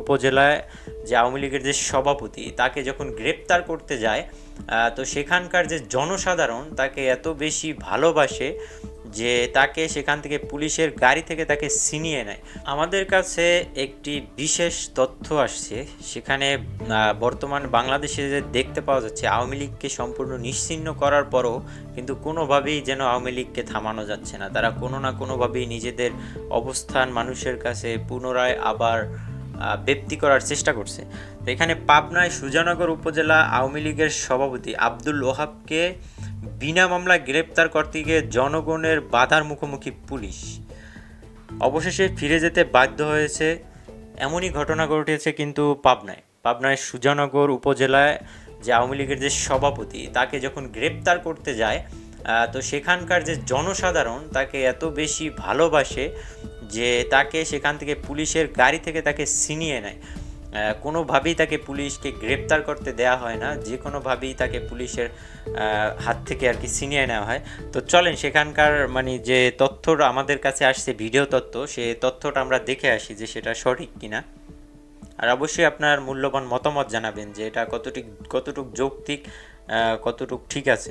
উপজেলায় যে আওয়ামী লীগের যে সভাপতি, তাকে যখন গ্রেপ্তার করতে যায় তো সেখানকার যে জনসাধারণ তাকে এত বেশি ভালোবাসে যে তাকে সেখান থেকে পুলিশের গাড়ি থেকে তাকে ছিনিয়ে নেয়। আমাদের কাছে একটি বিশেষ তথ্য আসছে। সেখানে বর্তমান বাংলাদেশে যে দেখতে পাওয়া যাচ্ছে, আওয়ামী লীগকে সম্পূর্ণ নিশ্চিহ্ন করার পরও কিন্তু কোনোভাবেই যেন আওয়ামী লীগকে থামানো যাচ্ছে না। তারা কোনো না কোনোভাবেই নিজেদের অবস্থান মানুষের কাছে পুনরায় আবার ব্যক্তি করার চেষ্টা করছে। তো এখানে পাবনায় সুজানগর উপজেলা আওয়ামী লীগের সভাপতি আব্দুল ওহাবকে বিনা মামলায় গ্রেপ্তার করতে গিয়ে জনগণের বাধার মুখোমুখি পুলিশ। অবশেষে ফিরে যেতে বাধ্য হয়েছে। এমনই ঘটনা ঘটেছে কিন্তু পাবনায়। পাবনায় সুজানগর উপজেলায় যে আওয়ামী লীগের যে সভাপতি, তাকে যখন গ্রেপ্তার করতে যায় তো সেখানকার যে জনসাধারণ তাকে এত বেশি ভালোবাসে যে তাকে সেখান থেকে পুলিশের গাড়ি থেকে তাকে ছিনিয়ে নেয়। কোনোভাবেই তাকে পুলিশকে গ্রেপ্তার করতে দেয়া হয় না, যে কোনোভাবেই তাকে পুলিশের হাত থেকে আর কি ছিনিয়ে নেওয়া হয়। তো চলেন, সেখানকার মানে যে তথ্যটা আমাদের কাছে আসছে, ভিডিও তথ্য, সে তথ্যটা আমরা দেখে আসি যে সেটা সঠিক কিনা। আর অবশ্যই আপনার মূল্যবান মতামত জানাবেন যে এটা কতটুক কতটুক যৌক্তিক কতটুক ঠিক আছে।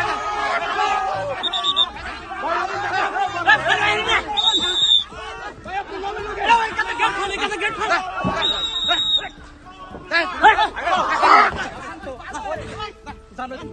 站得来。